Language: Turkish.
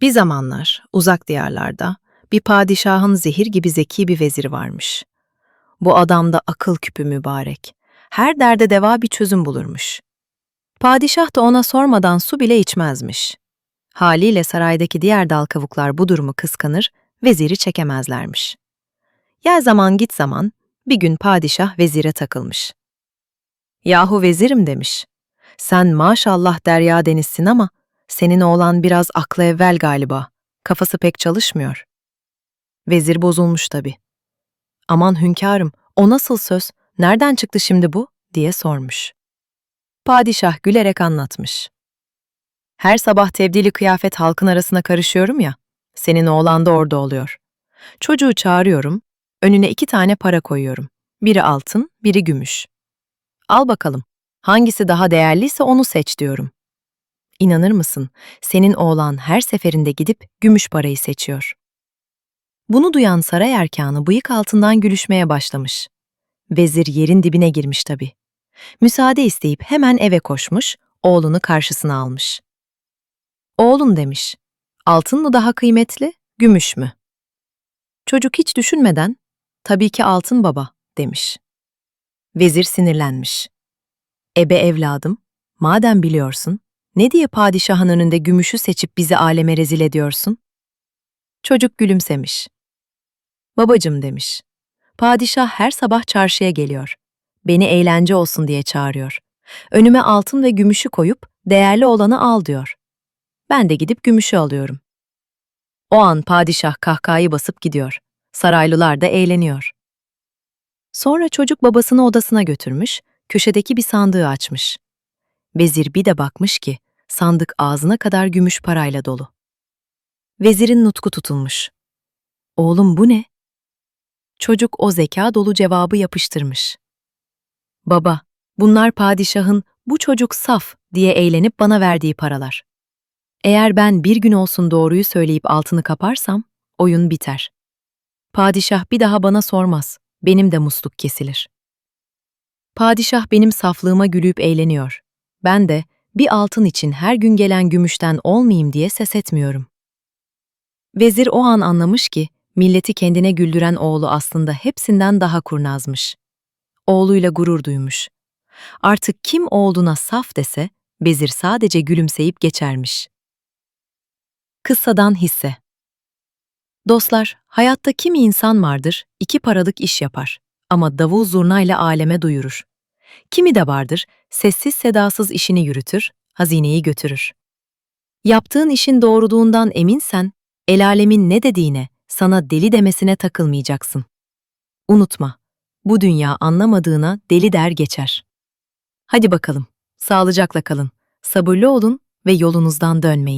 Bir zamanlar uzak diyarlarda bir padişahın zehir gibi zeki bir veziri varmış. Bu adam da akıl küpü mübarek. Her derde deva bir çözüm bulurmuş. Padişah da ona sormadan su bile içmezmiş. Haliyle saraydaki diğer dal kavuklar bu durumu kıskanır, veziri çekemezlermiş. Gel zaman git zaman bir gün padişah vezire takılmış. Yahu vezirim demiş. Sen maşallah derya denizsin ama senin oğlan biraz aklı evvel galiba. Kafası pek çalışmıyor. Vezir bozulmuş tabii. Aman hünkârım, o nasıl söz, nereden çıktı şimdi bu? diye sormuş. Padişah gülerek anlatmış. Her sabah tebdili kıyafet halkın arasına karışıyorum ya, senin oğlan da orada oluyor. Çocuğu çağırıyorum, önüne iki tane para koyuyorum. Biri altın, biri gümüş. Al bakalım, hangisi daha değerliyse onu seç diyorum. İnanır mısın, senin oğlan her seferinde gidip gümüş parayı seçiyor. Bunu duyan saray erkanı bıyık altından gülüşmeye başlamış. Vezir yerin dibine girmiş tabii. Müsaade isteyip hemen eve koşmuş, oğlunu karşısına almış. Oğlum demiş, altın mı daha kıymetli, gümüş mü? Çocuk hiç düşünmeden, tabii ki altın baba, demiş. Vezir sinirlenmiş. Ebe evladım, madem biliyorsun, ne diye padişahın önünde gümüşü seçip bizi aleme rezil ediyorsun? Çocuk gülümsemiş. Babacım demiş. Padişah her sabah çarşıya geliyor. Beni eğlence olsun diye çağırıyor. Önüme altın ve gümüşü koyup değerli olanı al diyor. Ben de gidip gümüşü alıyorum. O an padişah kahkahayı basıp gidiyor. Saraylılar da eğleniyor. Sonra çocuk babasını odasına götürmüş, köşedeki bir sandığı açmış. Vezir bir de bakmış ki sandık ağzına kadar gümüş parayla dolu. Vezirin nutku tutulmuş. Oğlum bu ne? Çocuk o zeka dolu cevabı yapıştırmış. Baba, bunlar padişahın bu çocuk saf diye eğlenip bana verdiği paralar. Eğer ben bir gün olsun doğruyu söyleyip altını kaparsam, oyun biter. Padişah bir daha bana sormaz, benim de musluk kesilir. Padişah benim saflığıma gülüp eğleniyor. Ben de bir altın için her gün gelen gümüşten olmayayım diye ses etmiyorum. Vezir o an anlamış ki, milleti kendine güldüren oğlu aslında hepsinden daha kurnazmış. Oğluyla gurur duymuş. Artık kim oğluna saf dese, vezir sadece gülümseyip geçermiş. Kıssadan hisse Dostlar, hayatta kimi insan vardır, iki paralık iş yapar ama davul zurnayla aleme duyurur. Kimi de vardır, sessiz sedasız işini yürütür, hazineyi götürür. Yaptığın işin doğruluğundan eminsen, el alemin ne dediğine, sana deli demesine takılmayacaksın. Unutma, bu dünya anlamadığına deli der geçer. Hadi bakalım, sağlıcakla kalın, sabırlı olun ve yolunuzdan dönmeyin.